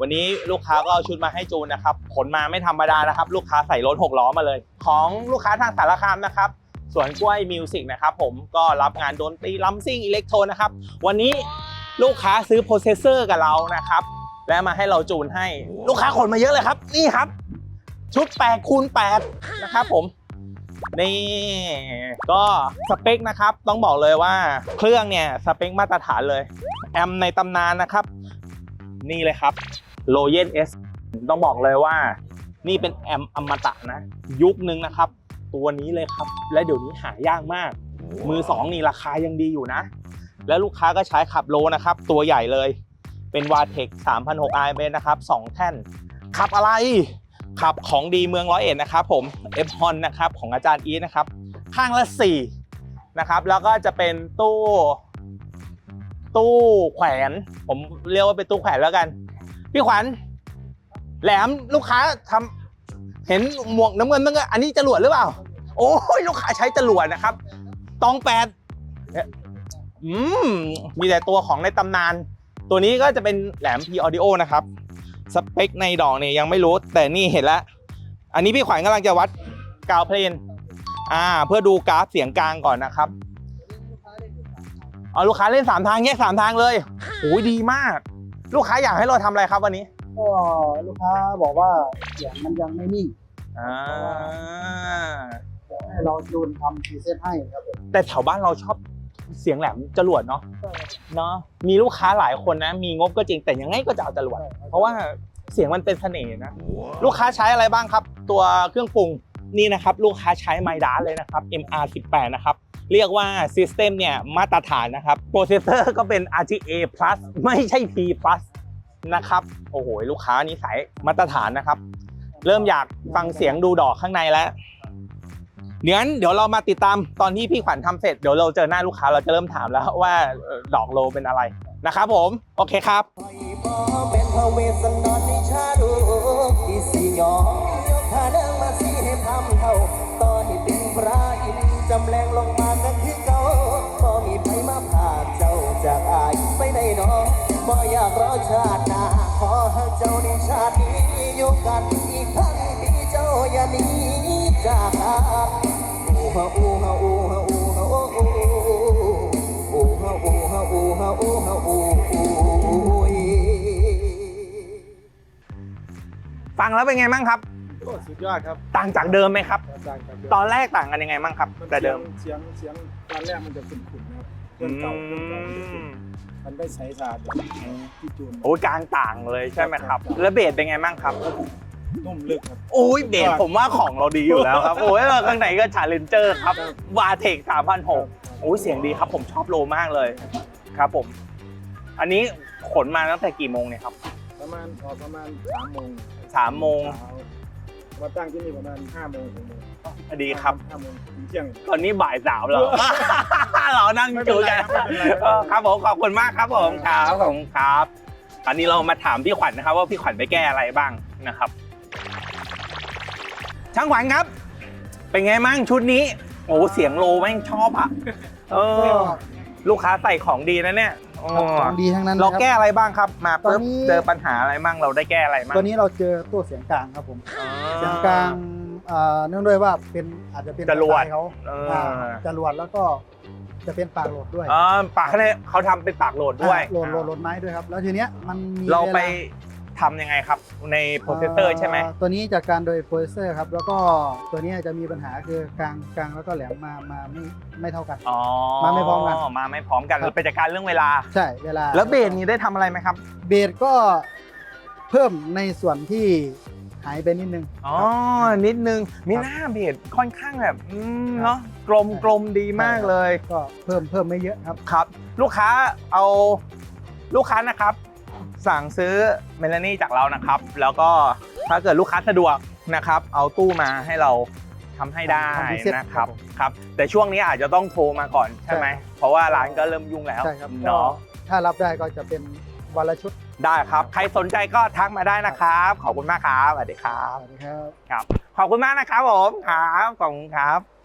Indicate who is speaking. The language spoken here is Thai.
Speaker 1: วันนี้ลูกค้าก็เอาชุดมาให้จูนนะครับขนมาไม่ธรรมดานะครับ ลูกค้าใส่รถหกล้อมาเลย ของลูกค้าทางสารคามนะครับสวนกล้วยมิวสิกนะครับผมก็รับงานดนตรีลัมซิ่งอิเล็กโทรนะครับ วันนี้ลูกค้าซื้อโปรเซสเซอร์กับเรานะครับ และมาให้เราจูนให้ ลูกค้าขนมาเยอะเลยครับ นี่ครับ ชุด8คูณ8นะครับผมนี่ก็สเปคนะครับต้องบอกเลยว่าเครื่องเนี่ยสเปคมาตรฐานเลย แอมในตำนานนะครับ นี่เลยครับ l o y e n S ต้องบอกเลยว่า นี่เป็นแอมอมตะนะ ยุคนึงนะครับ ตัวนี้เลยครับ และเดี๋ยวนี้หายากมาก มือสองนี่ราคายังดีอยู่นะ แล้วลูกค้าก็ใช้ขับโลนะครับ ตัวใหญ่เลย เป็น v a t e c 3,600 i m นะครับ2 แท่น ขับอะไร ขับของดีเมืองร้อยเอ็ดนะครับผม f h o n นะครับของอาจารย์อีนะครับข้างละ4นะครับ แล้วก็จะเป็นตู้ ตู้แขวน ผมเรียกว่าเป็นตู้แขวนแล้วกัน พี่ขวัญแหลมลูกค้าทำเห็นหมวกน้ำเงินนั่นก็อันนี้จรวดหรือเปล่า โอ้ยลูกค้าใช้จรวดนะครับ ตองแปดเนี่ยอืมมีแต่ตัวของในตำนาน ตัวนี้ก็จะเป็นแหลม P Audio นะครับ สเปคในดอกเนี่ยยังไม่รู้แต่นี่เห็นแล้ว อันนี้พี่ขวัญกำลังจะวัดกาวเพลน อ่า เพื่อดูกราฟเสียงกลางก่อนนะครับ เอาลูกค้าเล่นสามทางแยกสามทางเลยโอ้ยดีมาก ลูกค้าอยากให้เราทำอะไรครับวันนี้
Speaker 2: ก็ลูกค้าบอกว่าเสียงมันยังไม่นิ่ง
Speaker 1: อ่า
Speaker 2: ให้เราจูนทำพรีเซตให้ครับผม
Speaker 1: แต่แถวบ้านเราชอบเสียงแหลมจรวดเนาะเนาะมีลูกค้าหลายคนนะ มีงบก็จริงแต่ยังไงก็จะเอาจรวดเพราะว่าเสียงมันเป็นเสน่ห์นะ ลูกค้าใช้อะไรบ้างครับ ตัวเครื่องปรุง นี่นะครับลูกค้าใช้ไมด้าเลยนะครับ MR18 นะครับ เรียกว่าซิสเต็มเนี่ยมาตรฐานนะครับโปรเซสเซอร์ก็เป็น RTA Plus ไม่ใช่ P Plus นะครับโอ้โหลูกค้านี่สายมาตรฐานนะครับ เริ่มอยากฟังเสียงดูดอกข้างในแล้วเดี๋ยวนั้นเดี๋ยวเรามาติดตามตอนที่พี่ขวัญทำเสร็จเดี๋ยวเราเจอหน้าลูกค้าเราจะเริ่มถามแล้วว่าดอกโลเป็นอะไรนะครับผม โอเคครับ
Speaker 3: แรงลงมากันคือเก่าบ่มีไผมาพาเจ้าจากอายไปได้หนอบ่อยากรอชาติหน้าขอให้เจ้าในชาตินี้อยู่กันอีกครั้งปีเจ้าอย่าหนีจากกันอูฮะอูฮะอูฮะอูฮะอูอูฮะอูฮะอูฮะอูฮะอูอูย
Speaker 1: ฟังแล้วเป็นไงบ้างครับ
Speaker 2: ก็สุดยอดครับ
Speaker 1: ต่างจากเดิมไหมครับ
Speaker 2: อาจารย์ครับ
Speaker 1: ตอนแรกต่างกันยังไงบ้างครับ แต่เดิม
Speaker 2: เสียงเสียงตอนแรกมันจะขุ่นๆนะครับเครื่องเก่าเครื่องเก่ามันจะขุ่นมันไม่ใสสะอาดแบบที่จูน
Speaker 1: โอ้ยกลางต่างเลยใช่ไหมครับ แล้วเบสเป็นไงบ้างครับ
Speaker 2: นุ่มลึกครับ
Speaker 1: โอ้ยเบสผมว่าของเราดีอยู่แล้วครับโอ้ยเราข้างในก็ชาเลนเจอร์ครับวาเทค3,600โอ้ยเสียงดีครับผมชอบโลมากเลยครับผม อันนี้ขนมาตั้งแต่กี่โมงเนี่ยครับ
Speaker 2: ประมาณออกประมาณสามโมง
Speaker 1: สามโมง
Speaker 2: เช้า มาตั้งที่นี่ประมาณห้าโมงถึงโมง
Speaker 1: ดีครับ
Speaker 2: ห้าโมงถึงเที่ยง
Speaker 1: ตอนนี้บ่ายสามแล้ว เรานั่งจูกัน
Speaker 2: ไม่เป็นไรครับ
Speaker 1: เออครับผมขอบคุณมากครับผมครับผมครับ ตอนนี้เรามาถามพี่ขวัญนะครับ ว่าพี่ขวัญไปแก้อะไรบ้างนะครับ ช่างขวัญครับ เป็นไงมั่งชุดนี้ โอ้เสียงโลแม่งชอบอะเออ ลูกค้าใส่ของดีนะเนี่ยอ๋อ
Speaker 4: ของดีทั้งนั้น
Speaker 1: เรา
Speaker 4: นะครับ
Speaker 1: แก้อะไรบ้างครับ มาปุ๊บ
Speaker 4: ตอนนี้
Speaker 1: เจอปัญหาอะไรบ้างเราได้แก้อะไรบ้าง
Speaker 4: ตัวนี้เราเจอตัวเสียงกลางครับผม
Speaker 1: อ๋อ
Speaker 4: เสียงกลางเอ่อเนื่องด้วยว่าเป็นอาจจะเป็น
Speaker 1: จรวด
Speaker 4: สไตล์เขา
Speaker 1: เอออ่า
Speaker 4: จรวดแล้วก็จะเป็นปากโหลดด้วย
Speaker 1: อ๋อปากเนี่ยเขาทำเป็นปากโหลดด้วย
Speaker 4: อ่าโหลดโหลดโหลดไม้ด้วยครับ แล้วทีเนี้ยมันมี
Speaker 1: เราไป
Speaker 4: วล
Speaker 1: ทำยังไงครับในโปรเซสเซอร์ใช่ไหม
Speaker 4: ตัวนี้จัดการโดยโปรเซสเซอร์ครับ แล้วก็ตัวนี้จะมีปัญหาคือกลางกลางแล้วก็แหลมมามาไม่ไม่เท่ากัน
Speaker 1: อ๋อ
Speaker 4: มาไม่พร้อมกัน
Speaker 1: มาไม่พร้อมกัน
Speaker 4: ครับ
Speaker 1: ไปจัดการเรื่องเวลา
Speaker 4: ใช่เวลา
Speaker 1: แล้วเบสนี้ได้ทำอะไรไหมครับ
Speaker 4: เบสก็เพิ่มในส่วนที่หายไปนิดนึง
Speaker 1: อ๋อ นิดนึง มีหน้าเบสค่อนข้างแบบอืมเนาะกลมกลมดีมากเลย
Speaker 4: ก็เพิ่มเพิ่มไม่เยอะครับ
Speaker 1: ครับ ลูกค้าเอาลูกค้านะครับ สั่งซื้อเมลานี่จากเรานะครับ แล้วก็ถ้าเกิดลูกค้าสะดวกนะครับ เอาตู้มาให้เราทำให้ได้
Speaker 4: ทำพิเศษ
Speaker 1: นะครับ
Speaker 4: ครับผม
Speaker 1: ครับแต่ช่วงนี้อาจจะต้องโทรมาก่อนใช่ไหม
Speaker 4: ใช่
Speaker 1: เพราะว่าร้านก็เริ่มยุ่งแล้ว
Speaker 4: ใช่ครับก็
Speaker 1: เนาะ
Speaker 4: ถ้ารับได้ก็จะเป็นวันละชุด
Speaker 1: ได้ครับ ใครสนใจก็ทักมาได้นะครับ ขอบคุณมากครับสวัสดีครับ
Speaker 4: สวัสดีครับ
Speaker 1: ครับขอบคุณมากนะครับผมครับขอบคุณครับ